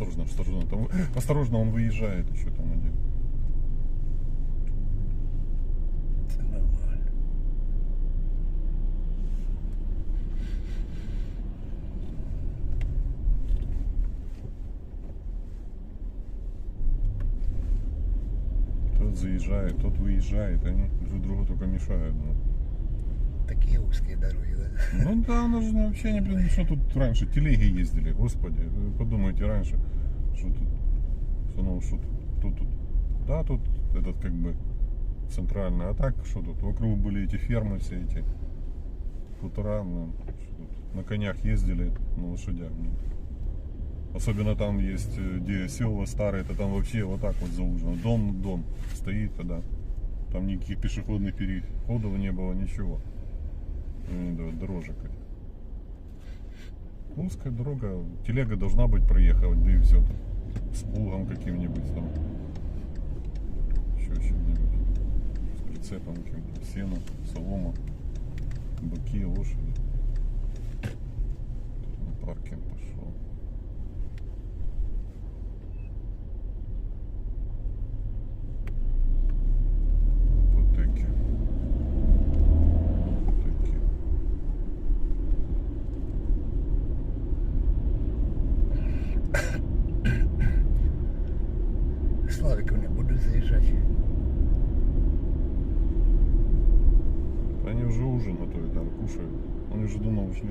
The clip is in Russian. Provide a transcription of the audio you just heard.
осторожно, осторожно. Там, осторожно, он выезжает еще там нормально. Тот заезжает, тот выезжает, они друг другу только мешают. ну. Узкі дороги, да? Ну да, оно же вообще не блин, что тут раньше телеги ездили, господи, вы подумайте раньше, что тут, что, ну, что тут, тут, тут, да, тут этот как бы центральный, а так что тут, вокруг были эти фермы все эти, хутора, ну, тут, на конях ездили, на лошадях, ну. Особенно там есть, э, где села старые, это там вообще вот так вот заужено, дом дом стоит тогда, там никаких пешеходных переходов не было, ничего. Дорожек. Узкая дорога, телега должна быть проехать, да и все там. С плугом каким-нибудь там. Еще чем-нибудь. С прицепом каким-то. Сено, солома, быки, лошади. На паркинг пошел. Славик вони будуть заїжджати. Они уже ужин готовят, там кушают. Они уже дома ушли.